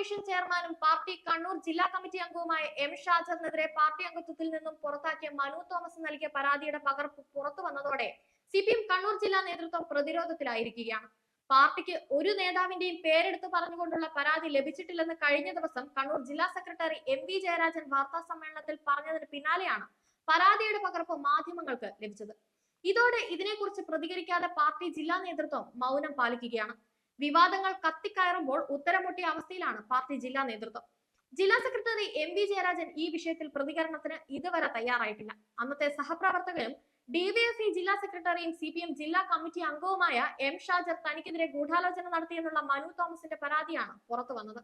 Commission ചെയർമാനും party Kannur ജില്ലാ committee അംഗവുമായ എം ഷാജറിനെതിരെ പാർട്ടി അംഗത്വത്തിൽ നിന്നും പുറത്താക്കിയ മനു തോമസ് നൽകിയ പരാതിയുടെ പകർപ്പ് പുറത്തു വന്നതോടെ സി കണ്ണൂർ ജില്ലാ നേതൃത്വം പ്രതിരോധത്തിലായിരിക്കുകയാണ്. പാർട്ടിക്ക് ഒരു നേതാവിന്റെയും പേരെടുത്ത് പറഞ്ഞുകൊണ്ടുള്ള പരാതി ലഭിച്ചിട്ടില്ലെന്ന് കഴിഞ്ഞ ദിവസം കണ്ണൂർ ജില്ലാ സെക്രട്ടറി എം വി ജയരാജൻ വാർത്താ സമ്മേളനത്തിൽ പറഞ്ഞതിന് പിന്നാലെയാണ് പരാതിയുടെ പകർപ്പ് മാധ്യമങ്ങൾക്ക് ലഭിച്ചത്. ഇതോടെ ഇതിനെക്കുറിച്ച് പ്രതികരിക്കാതെ പാർട്ടി ജില്ലാ നേതൃത്വം മൗനം പാലിക്കുകയാണ്. വിവാദങ്ങൾ കത്തിക്കയറുമ്പോൾ ഉത്തരമുട്ടിയ അവസ്ഥയിലാണ് പാർട്ടി ജില്ലാ നേതൃത്വം. ജില്ലാ സെക്രട്ടറി എം വി ജയരാജൻ ഈ വിഷയത്തിൽ പ്രതികരണത്തിന് ഇതുവരെ തയ്യാറായിട്ടില്ല. അന്നത്തെ സഹപ്രവർത്തകനും ഇ ജില്ലാ സെക്രട്ടറിയും സി പി എം ജില്ലാ കമ്മിറ്റി അംഗവുമായ എം ഷാജർ തനിക്കെതിരെ ഗൂഢാലോചന നടത്തിയെന്നുള്ള മനു തോമസിന്റെ പരാതിയാണ് പുറത്തു വന്നത്.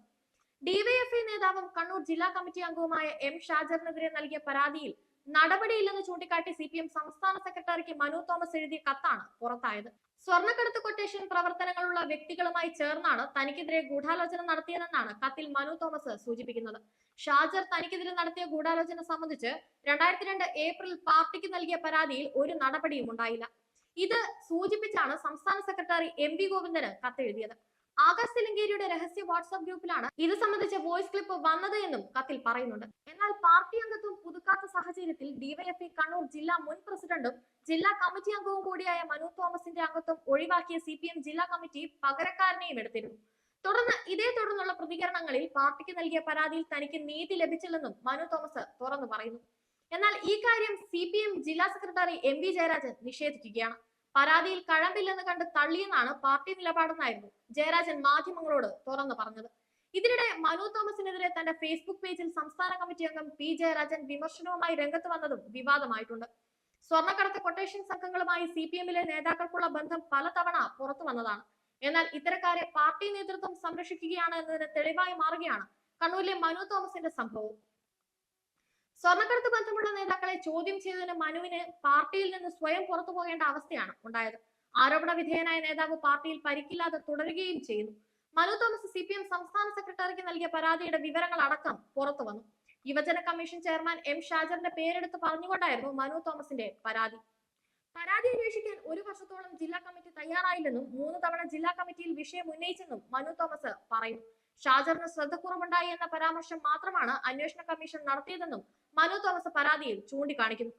ഡിവൈഎഫ്ഐ നേതാവും കണ്ണൂർ ജില്ലാ കമ്മിറ്റി അംഗവുമായ എം ഷാജറിനെതിരെ നൽകിയ പരാതിയിൽ നടപടിയില്ലെന്ന് ചൂണ്ടിക്കാട്ടി സി പി എം സംസ്ഥാന സെക്രട്ടറിക്ക് മനു തോമസ് എഴുതിയ കത്താണ് പുറത്തായത്. സ്വർണക്കടത്ത് കൊട്ടേഷൻ പ്രവർത്തനങ്ങളുള്ള വ്യക്തികളുമായി ചേർന്നാണ് തനിക്കെതിരെ ഗൂഢാലോചന നടത്തിയതെന്നാണ് കത്തിൽ മനു തോമസ് സൂചിപ്പിക്കുന്നത്. ഷാജർ തനിക്കെതിരെ നടത്തിയ ഗൂഢാലോചന സംബന്ധിച്ച് രണ്ടായിരത്തി രണ്ട് ഏപ്രിൽ പാർട്ടിക്ക് നൽകിയ പരാതിയിൽ ഒരു നടപടിയും ഉണ്ടായില്ല. ഇത് സൂചിപ്പിച്ചാണ് സംസ്ഥാന സെക്രട്ടറി എം വി ഗോവിന്ദന് കത്തെഴുതിയത്. ആകാശ് തെലങ്കേരിയുടെ രഹസ്യ വാട്സ്ആപ്പ് ഗ്രൂപ്പിലാണ് ഇത് സംബന്ധിച്ച വോയിസ് ക്ലിപ്പ് വന്നത് എന്നും കത്തിൽ പറയുന്നുണ്ട്. എന്നാൽ പാർട്ടി അംഗത്വം പുതുക്കാത്ത സാഹചര്യത്തിൽ ഡിവൈഎഫ്ഐ കണ്ണൂർ ജില്ലാ മുൻ പ്രസിഡന്റും ജില്ലാ കമ്മിറ്റി അംഗവും കൂടിയായ മനു തോമസിന്റെ അംഗത്വം ഒഴിവാക്കിയ സി ജില്ലാ കമ്മിറ്റി പകരക്കാരനെയും എടുത്തിരുന്നു. തുടർന്ന് ഇതേ തുടർന്നുള്ള പ്രതികരണങ്ങളിൽ പാർട്ടിക്ക് നൽകിയ പരാതിയിൽ തനിക്ക് നീതി ലഭിച്ചില്ലെന്നും മനു തോമസ് തുറന്നു പറയുന്നു. എന്നാൽ ഈ കാര്യം സി പി എം ജില്ലാ സെക്രട്ടറി എം വി ജയരാജൻ നിഷേധിക്കുകയാണ്. പരാതിയിൽ കഴമ്പില്ലെന്ന് കണ്ട് തള്ളിയെന്നാണ് പാർട്ടി നിലപാടെന്നായിരുന്നു ജയരാജൻ മാധ്യമങ്ങളോട് തുറന്നു പറഞ്ഞത്. ഇതിനിടെ മനു തോമസിനെതിരെ തന്റെ ഫേസ്ബുക്ക് പേജിൽ സംസ്ഥാന കമ്മിറ്റി അംഗം പി ജയരാജൻ വിമർശനവുമായി രംഗത്ത് വന്നതും വിവാദമായിട്ടുണ്ട്. സ്വർണക്കടത്ത് കൊട്ടേഷൻ സംഘങ്ങളുമായി സി പി എമ്മിലെ നേതാക്കൾക്കുള്ള ബന്ധം പലതവണ പുറത്തു വന്നതാണ്. എന്നാൽ ഇത്തരക്കാരെ പാർട്ടി നേതൃത്വം സംരക്ഷിക്കുകയാണ് എന്നതിന് തെളിവായി മാറുകയാണ് കണ്ണൂരിലെ മനു തോമസിന്റെ സംഭവം സ്വർണക്കടത്ത് ബന്ധമുള്ള നേതാക്കളെ ചോദ്യം ചെയ്തതിന് മനുവിന് പാർട്ടിയിൽ നിന്ന് സ്വയം പുറത്തു പോകേണ്ട അവസ്ഥയാണ് ഉണ്ടായത്. ആരോപണ വിധേയനായ നേതാവ് പാർട്ടിയിൽ പരിക്കില്ലാതെ തുടരുകയും ചെയ്യുന്നു Manu Thomas C P M സംസ്ഥാന സെക്രട്ടറിക്ക് നൽകിയ പരാതിയുടെ വിവരങ്ങൾ അടക്കം പുറത്തു വന്നു. യുവജന കമ്മീഷൻ ചെയർമാൻ എം ഷാജറിന്റെ പേരെടുത്ത് പറഞ്ഞുകൊണ്ടായിരുന്നു മനു തോമസിന്റെ പരാതി. പരാതി അന്വേഷിക്കാൻ ഒരു വർഷത്തോളം ജില്ലാ കമ്മിറ്റി തയ്യാറായില്ലെന്നും മൂന്ന് തവണ ജില്ലാ കമ്മിറ്റിയിൽ വിഷയം ഉന്നയിച്ചെന്നും മനു തോമസ് പറയുന്നു. ഷാജറിന് ശ്രദ്ധക്കുറവുണ്ടായി എന്ന പരാമർശം മാത്രമാണ് അന്വേഷണ കമ്മീഷൻ നടത്തിയതെന്നും മനു തോമസ് പരാതിയിൽ ചൂണ്ടിക്കാണിക്കുന്നു.